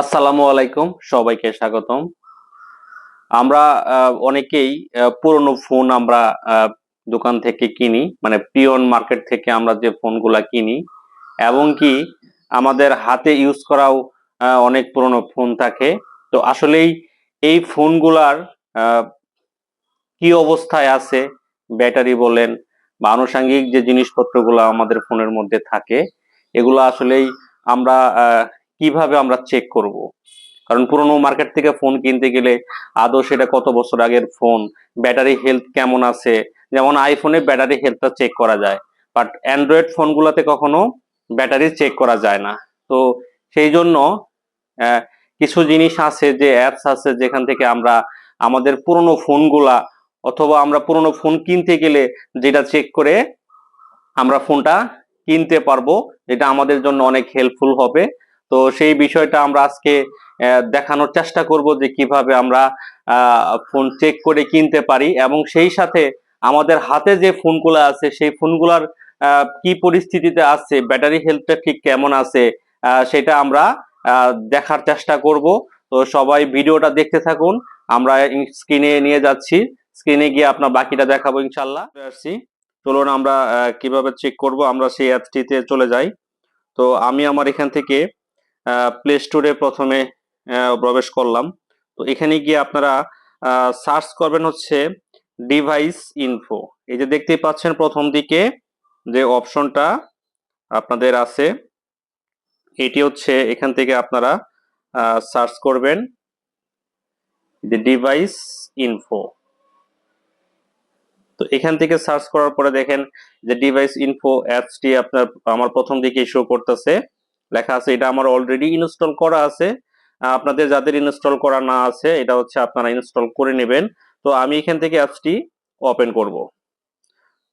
আসসালামু আলাইকুম, সবাইকে স্বাগতম। আমরা অনেকেই পুরনো ফোন আমরা দোকান থেকে কিনি মানে পিওন মার্কেট থেকে আমরা যে ফোনগুলা কিনি, এবং কি আমাদের হাতে ইউজ করাও অনেক পুরনো ফোন থাকে। তো আসলেই এই ফোনগুলার কি অবস্থায় আছে, ব্যাটারি বলেন বা আনুষঙ্গিক যে জিনিসপত্রগুলো আমাদের ফোনের মধ্যে থাকে, এগুলো আসলেই আমরা কীভাবে আমরা চেক করব? কারণ পুরোনো মার্কেট থেকে ফোন কিনতে গেলে আদৌ সেটা কত বছর আগের ফোন ব্যাটারি হেলথ কেমন আছে? যেমন আইফোনে ব্যাটারি হেলথটা চেক করা যায় বাট অ্যান্ড্রয়েড ফোনগুলোতে কখনো ব্যাটারি চেক করা যায় না। তো সেই জন্য কিছু জিনিস আছে যে অ্যাপস আছে যেখান থেকে আমরা আমাদের পুরনো ফোনগুলা অথবা আমরা পুরনো ফোন কিনতে গেলে যেটা চেক করে আমরা ফোনটা কিনতে পারব, যেটা আমাদের জন্য অনেক হেল্পফুল হবে। তো সেই বিষয়টা আমরা আজকে দেখানোর চেষ্টা করব যে কীভাবে আমরা ফোন চেক করে কিনতে পারি এবং সেই সাথে আমাদের হাতে যে ফোনগুলো আছে, সেই ফোনগুলার কি পরিস্থিতিতে আছে ব্যাটারি হেলথটা ঠিক কেমন আছে সেটা আমরা দেখার চেষ্টা করব। তো সবাই ভিডিওটা দেখতে থাকুন। আমরা স্ক্রিনে নিয়ে যাচ্ছি। স্ক্রিনে গিয়ে আপনার বাকিটা দেখাবো ইনশাল্লাহ আসছি। চলুন আমরা কীভাবে চেক করব? আমরা সেই অ্যাপটিতে চলে যাই। তো আমি আমার এখান থেকে প্লে স্টোরে প্রথমে প্রবেশ করলাম। তো এখানে গিয়ে আপনারা সার্চ করবেন হচ্ছে ডিভাইস ইনফো এই যে দেখতেই পাচ্ছেন প্রথম দিকে যে অপশনটা আপনাদের আছে, এটি হচ্ছে এখান থেকে আপনারা সার্চ করবেন যে ডিভাইস ইনফো তো এখান থেকে সার্চ করার পরে দেখেন যে ডিভাইস ইনফো অ্যাপসটি আপনার, আমার প্রথম দিকে শো করতেছে। লেখা আছে, এটা আমার অলরেডি ইনস্টল করা আছে। আপনাদের যাদের ইনস্টল করা না আছে, এটা হচ্ছে আপনারা ইনস্টল করে নেবেন। তো আমি এখান থেকে অ্যাপসটি ওপেন করব।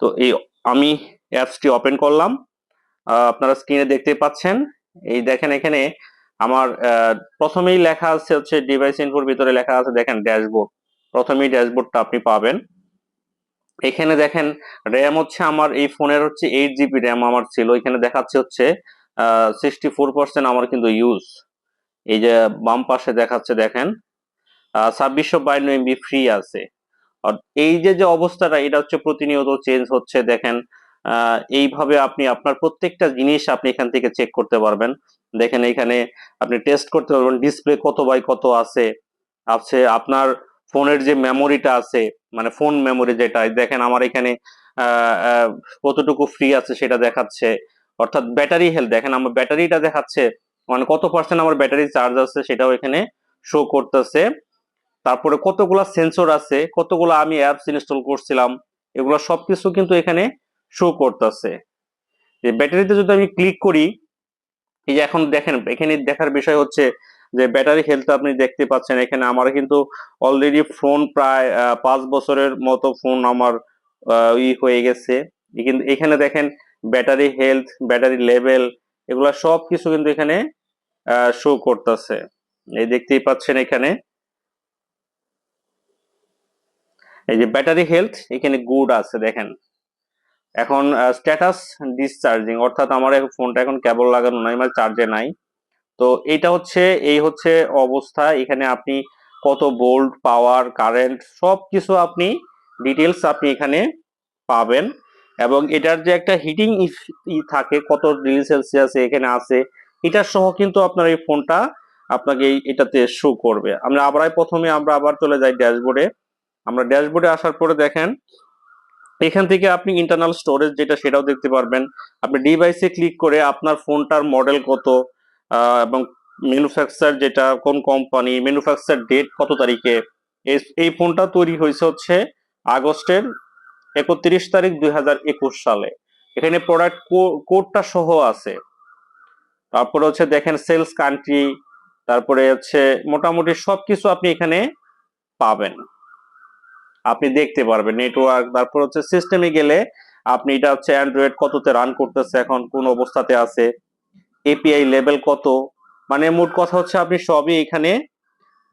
তো এই, আমি অ্যাপসটি ওপেন করলাম। আপনারা স্ক্রিনে দেখতে পাচ্ছেন। এই দেখেন এখানে আমার প্রথমেই লেখা আছে হচ্ছে ডিভাইস ইনফোর ভিতরে লেখা আছে, দেখেন ড্যাশবোর্ড প্রথমেই ড্যাশবোর্ডটা আপনি পাবেন। এখানে দেখেন র্যাম হচ্ছে আমার, এই ফোনের হচ্ছে এইট জিবি র্যাম আমার ছিল। এখানে দেখাচ্ছে হচ্ছে সিক্সটি ফোর পার্সেন্ট আমার কিন্তু ইউজ এই যে বাম পাশে দেখাচ্ছে, দেখেন। ছাব্বিশশো বায়ান্ন এমবি ফ্রি আছে। আর এই যে যে অবস্থাটা, এটা হচ্ছে প্রতিনিয়ত চেঞ্জ হচ্ছে, দেখেন। এইভাবে আপনি, আপনার প্রত্যেকটা জিনিস আপনি এখান থেকে চেক করতে পারবেন। দেখেন এখানে আপনি টেস্ট করতে পারবেন ডিসপ্লে কত বাই কত আছে। আছে আপনার ফোনের যে মেমোরিটা আছে মানে ফোন মেমোরি যেটা, দেখেন আমার এখানে কতটুকু ফ্রি আছে সেটা দেখাচ্ছে। অর্থাৎ ব্যাটারি হেলথ দেখেন আমার ব্যাটারিটা দেখাচ্ছে মানে কত পার্সেন্ট আমার ব্যাটারি চার্জ আছে সেটাও এখানে শো করতেছে। তারপরে কতগুলা সেন্সর আছে, কতগুলো আমি অ্যাপস ইনস্টল করছিলাম, এগুলো সবকিছু কিন্তু এখানে শো করতেছে। যে ব্যাটারিতে যদি আমি ক্লিক করি, এই যে এখন দেখেন, এখানে দেখার বিষয় হচ্ছে যে ব্যাটারি হেলথ আপনি দেখতে পাচ্ছেন, এখানে আমার কিন্তু অলরেডি ফোন প্রায় পাঁচ বছরের মতো ফোন আমার ই হয়ে গেছে। কিন্তু এখানে দেখেন ব্যাটারি হেলথ, ব্যাটারি লেভেল, এগুলা সব কিছু কিন্তু এখানে শো করতেছে। এই দেখতেই পাচ্ছেন এখানে। এই যে ব্যাটারি হেলথ, এখানে গুড আছে, দেখেন। এখন স্ট্যাটাস ডিসচার্জিং অর্থাৎ আমার ফোনটা এখন কেবল লাগানো নাই মানে চার্জে নাই। তো এটা হচ্ছে, এই হচ্ছে অবস্থা। এখানে আপনি কত ভোল্ট পাওয়ার কারেন্ট সব কিছু আপনি ডিটেলস আপনি এখানে পাবেন। এবং এটার যে একটা হিটিং থাকে, কত ডিগ্রি সেলসিয়াস এখানে আছে এটা সহ কিন্তু আপনার এই ফোনটা আপনাকে এটাতে শো করবে। আমরা আবার প্রথমে আমরা আবার চলে যাই ড্যাশবোর্ডে আমরা ড্যাশবোর্ডে আসার পরে দেখেন, এখান থেকে আপনি ইন্টারনাল স্টোরেজ যেটা সেটাও দেখতে পারবেন। আপনি ডিভাইসে ক্লিক করে আপনার ফোনটার মডেল কত এবং ম্যানুফ্যাকচার যেটা, কোন কোম্পানি ম্যানুফ্যাকচার ডেট কত তারিখে এই ফোনটা তৈরি হয়েছে হচ্ছে আগস্টের একত্রিশ তারিখ দুই হাজার একুশ সালে। এখানে প্রোডাক্ট কোডটা সহ আছে। তারপরে হচ্ছে দেখেন সেলস কান্ট্রি তারপরে হচ্ছে মোটামুটি সবকিছু আপনি এখানে পাবেন। আপনি দেখতে পারবেন নেটওয়ার্ক তারপর হচ্ছে সিস্টেমে গেলে আপনি এটা হচ্ছে অ্যান্ড্রয়েড কততে রান করতেছে, এখন কোন অবস্থাতে আছে এপিআই লেভেল কত মানে মোট কথা হচ্ছে আপনি সবই এখানে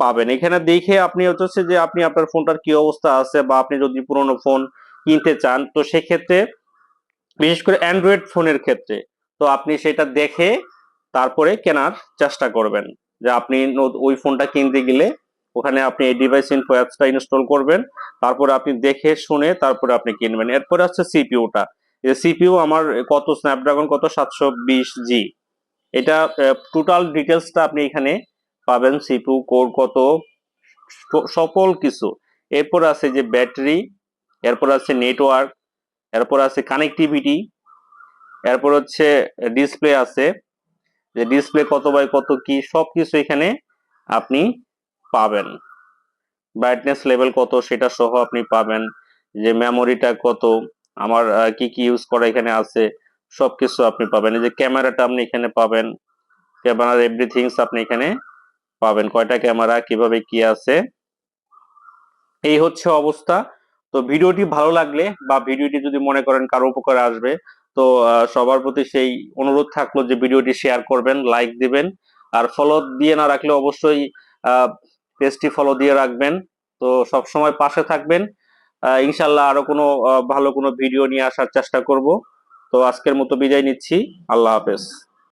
পাবেন। এখানে দেখে আপনি হচ্ছে যে আপনি আপনার ফোনটার কি অবস্থা আছে, বা আপনি যদি পুরোনো ফোন কিনতে চান, তো সেক্ষেত্রে বিশেষ করে অ্যান্ড্রয়েড ফোনের ক্ষেত্রে, তো আপনি সেটা দেখে তারপরে কেনার চেষ্টা করবেন। যে আপনি ওই ফোনটা কিনতে গেলে ওখানে আপনি এই ডিভাইস ইনফো অ্যাপসটা ইনস্টল করবেন, তারপরে আপনি দেখে শুনে তারপরে আপনি কিনবেন। এরপরে হচ্ছে সিপিইউটা এই সিপিইউ আমার কত স্ন্যাপড্রাগন কত সাতশো বিশ জি এটা টোটাল ডিটেলসটা আপনি এখানে পাবেন সিপিইউ কোর কত সকল কিছু। এরপর আছে যে ব্যাটারি এরপর আছে নেটওয়ার্ক এরপর আছে কানেক্টিভিটি এরপর হচ্ছে ডিসপ্লে আছে। যে ডিসপ্লে কত বাই কত কি সব কিছু এখানে আপনি পাবেন। ব্রাইটনেস লেভেল কত, সেটা সহ আপনি পাবেন। যে মেমোরিটা কত, আমার কি কি ইউজ করা এখানে আছে সব কিছু আপনি পাবেন। যে ক্যামেরাটা আপনি এখানে পাবেন। ক্যামেরার এভরিথিংস আপনি এখানে পাবেন। কয়টা ক্যামেরা কীভাবে কি আছে। এই হচ্ছে অবস্থা। তো ভিডিওটি ভালো লাগলে বা ভিডিওটি যদি মনে করেন কারও উপকারে আসবে, তো সবার প্রতি সেই অনুরোধ থাকল যে ভিডিওটি শেয়ার করবেন লাইক দিবেন, আর ফলো দিয়ে না রাখলে অবশ্যই পেজটি ফলো দিয়ে রাখবেন। তো সব সময় পাশে থাকবেন। ইনশাল্লাহ আরও কোনো ভালো কোনো ভিডিও নিয়ে আসার চেষ্টা করব। তো আজকের মতো বিদায় নিচ্ছি। আল্লাহ হাফেজ।